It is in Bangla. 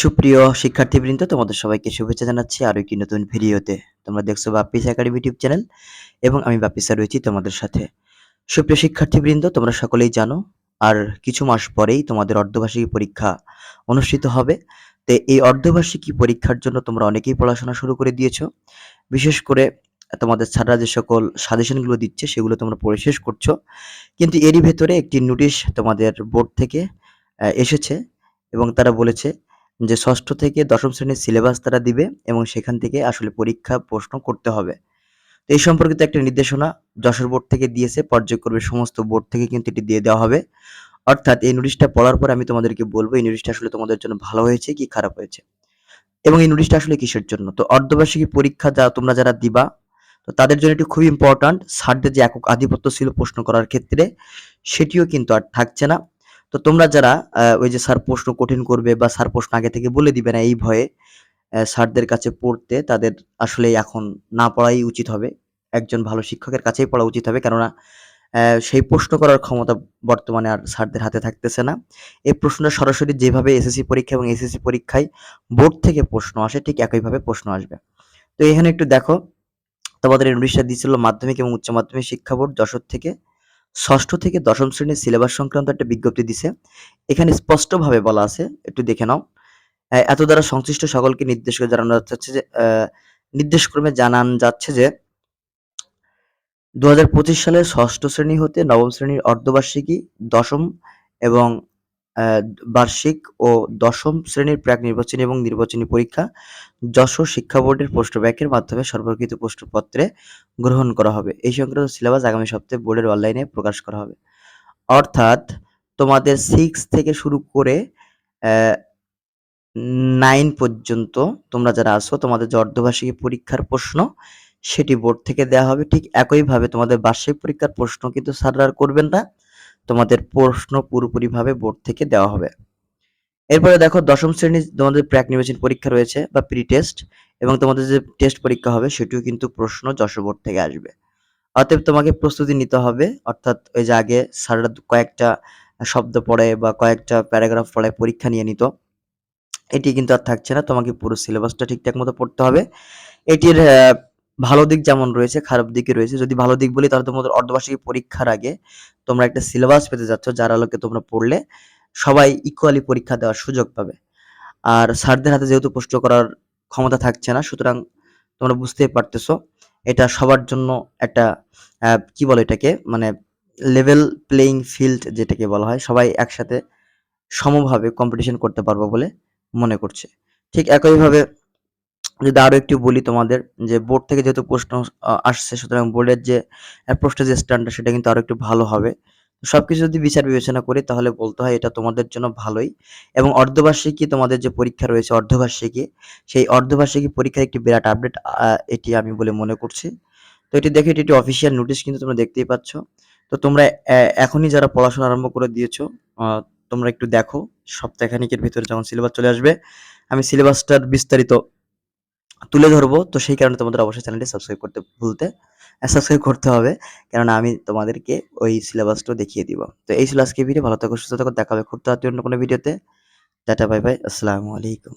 সুপ্রিয় শিক্ষার্থীবৃন্দ, তোমাদের সবাইকে শুভেচ্ছা জানাচ্ছি আরও একটি নতুন ভিডিওতে। তোমরা দেখছ বাপ্পিস একাডেমি ইউটিউব চ্যানেল এবং আমি বাপ্পি স্যার রয়েছি তোমাদের সাথে। সুপ্রিয় শিক্ষার্থীবৃন্দ, তোমরা সকলেই জানো, আর কিছু মাস পরেই তোমাদের অর্ধবার্ষিকী পরীক্ষা অনুষ্ঠিত হবে। তো এই অর্ধবার্ষিকী পরীক্ষার জন্য তোমরা অনেকেই পড়াশোনা শুরু করে দিয়েছ। বিশেষ করে তোমাদের ছাড়া যে সকল সাজেশনগুলো দিচ্ছে, সেগুলো তোমরা পড়ে শেষ করছ। কিন্তু এরই ভেতরে একটি নোটিশ তোমাদের বোর্ড থেকে এসেছে এবং তারা বলেছে যে ষষ্ঠ থেকে দশম শ্রেণির সিলেবাস তারা দিবে এবং সেখান থেকে আসলে পরীক্ষা প্রশ্ন করতে হবে। তো এই সম্পর্কিত একটা নির্দেশনা যশোর বোর্ড থেকে দিয়েছে, পর্যায়ক্রমে সমস্ত বোর্ড থেকে কিন্তু এটি দিয়ে দেওয়া হবে। অর্থাৎ এই নোটিশটা পড়ার পর আমি তোমাদেরকে বলব, এই নোটিশটা আসলে তোমাদের জন্য ভালো হয়েছে কি খারাপ হয়েছে? এবং এই নোটিশটা আসলে কিসের জন্য? তো অর্ধবার্ষিকী পরীক্ষা যা তোমরা যারা দিবা, তো তাদের জন্য এটি খুবই ইম্পর্ট্যান্ট স্যারদের যে একক আধিপত্য ছিল প্রশ্ন করার ক্ষেত্রে, সেটিও কিন্তু আর থাকছে না। তো তোমরা যারা ওই যে স্যার প্রশ্ন কঠিন করবে বা স্যার প্রশ্ন আগে থেকে বলে দিবে না এই ভয়ে স্যারদের কাছে পড়তে তাদের আসলে এখন না পড়াই উচিত হবে। একজন ভালো শিক্ষকের কাছেই পড়া উচিত হবে কেননা সেই প্রশ্ন করার ক্ষমতা বর্তমানে আর স্যারদের হাতে থাকতেছে না। এই প্রশ্নটা সরাসরি যেভাবে এসএসসি পরীক্ষা এবং এসএসসি পরীক্ষায় বোর্ড থেকে প্রশ্ন আসে, ঠিক একইভাবে প্রশ্ন আসবে। তো এখানে একটু দেখো, তোমাদের নোটিশটা দিয়েছিল মাধ্যমিক এবং উচ্চ মাধ্যমিক শিক্ষা বোর্ড যশোর থেকে। ষষ্ঠ থেকে দশম শ্রেণির সিলেবাস সংক্রান্ত একটা বিজ্ঞপ্তি দিছে। এখানে স্পষ্টভাবে বলা আছে, একটু দেখে নাও। এত দ্বারা সংশ্লিষ্ট সকলকে নির্দেশ করে জানানো যাচ্ছে যে নির্দেশক্রমে জানান যাচ্ছে যে, দুহাজার পঁচিশ সালের ষষ্ঠ শ্রেণি হতে নবম শ্রেণির অর্ধবার্ষিকী, দশম এবং বার্ষিক ও দশম শ্রেণির প্রাক নির্বাচনী এবং নির্বাচনী পরীক্ষা যশোর শিক্ষা বোর্ডের পোস্ট ব্যাকের মাধ্যমে সর্বকৃত প্রশ্নপত্রে গ্রহণ করা হবে। এই সংক্রান্ত সিলেবাস আগামী সপ্তাহে বোর্ডের অনলাইনে প্রকাশ করা হবে। অর্থাৎ তোমাদের সিক্স থেকে শুরু করে নাইন পর্যন্ত তোমরা যারা আসো তোমাদের যে অর্ধবার্ষিকী পরীক্ষার প্রশ্ন, সেটি বোর্ড থেকে দেওয়া হবে। ঠিক একইভাবে তোমাদের বার্ষিক পরীক্ষার প্রশ্ন কিন্তু স্যাররা করবেন না। তোমাদের প্রশ্ন পুরোপুরিভাবে বোর্ড থেকে দেওয়া হবে। এরপরে দেখো, দশম শ্রেণির তোমাদের প্রাক নির্বাচন পরীক্ষা রয়েছে বা প্রি টেস্ট এবং তোমাদের যে টেস্ট পরীক্ষা হবে সেটিও কিন্তু প্রশ্ন যশোর বোর্ড থেকে আসবে। অতএব তোমাকে প্রস্তুতি নিতে হবে, অর্থাৎ ওই যে আগে স্যাররা কয়েকটা শব্দ পড়ে বা কয়েকটা প্যারাগ্রাফ পড়ে, পরীক্ষা নিয়ে নিত। এটি কিন্তু আর থাকছে না, তোমাকে পুরো সিলেবাসটা ঠিকঠাক মতো পড়তে হবে। এটির ভালো দিক যেমন রয়েছে, খারাপ দিকে রয়েছে। যদি ভালো দিক বলি, তাহলে তোমাদের অর্ধবার্ষিকী পরীক্ষার আগে তোমরা একটা সিলেবাস পেতে যাচ্ছ, যার আলোকে তোমরা পড়লে সবাই ইকুয়ালি পরীক্ষা দেওয়ার সুযোগ পাবে। আর স্যারদের হাতে যেহেতু প্রশ্ন করার ক্ষমতা থাকছে না, সুতরাং তোমরা বুঝতেই পারতেছো, এটা সবার জন্য একটা কি বলে এটাকে মানে লেভেল প্লেইং ফিল্ড যেটাকে বলা হয়, সবাই একসাথে সমভাবে কম্পিটিশন করতে পারব বলে মনে করছে। ঠিক একইভাবে যদি আরও একটু বলি তোমাদের, যে বোর্ড থেকে যেহেতু প্রশ্ন আসছে, সুতরাং বোর্ডের যে প্রশ্নের যে স্ট্যান্ডার্ড সেটা কিন্তু আরও একটু ভালো হবে। সবকিছু যদি বিচার বিবেচনা করি, তাহলে বলতে হয় এটা তোমাদের জন্য ভালোই। এবং অর্ধবার্ষিকী তোমাদের যে পরীক্ষা রয়েছে, অর্ধবার্ষিকী, সেই অর্ধবার্ষিকী পরীক্ষার একটি বিরাট আপডেট এটি আমি বলে মনে করছি। তো এটি দেখে, এটি একটি অফিসিয়াল নোটিশ কিন্তু তোমরা দেখতেই পাচ্ছ। তো তোমরা এখনই যারা পড়াশোনা আরম্ভ করে দিয়েছ তোমরা একটু দেখো। সপ্তাহখানিকের ভিতরে যখন সিলেবাস চলে আসবে, আমি সিলেবাসটার বিস্তারিত তুলে ধরবো। তো সেই কারণে তোমাদের অবশ্যই চ্যানেলটি সাবস্ক্রাইব করতে ভুলতে সাবস্ক্রাইব করতে হবে। কেননা আমি তোমাদেরকে ওই সিলেবাসটা দেখিয়ে দিব। তো এই আজকে ভিডিও ভালো থাকো, সুস্থ থাকো। দেখা হবে খুব তাড়াতাড়ি অন্য কোনো ভিডিওতে টাটা বাই বাই আসসালামু আলাইকুম।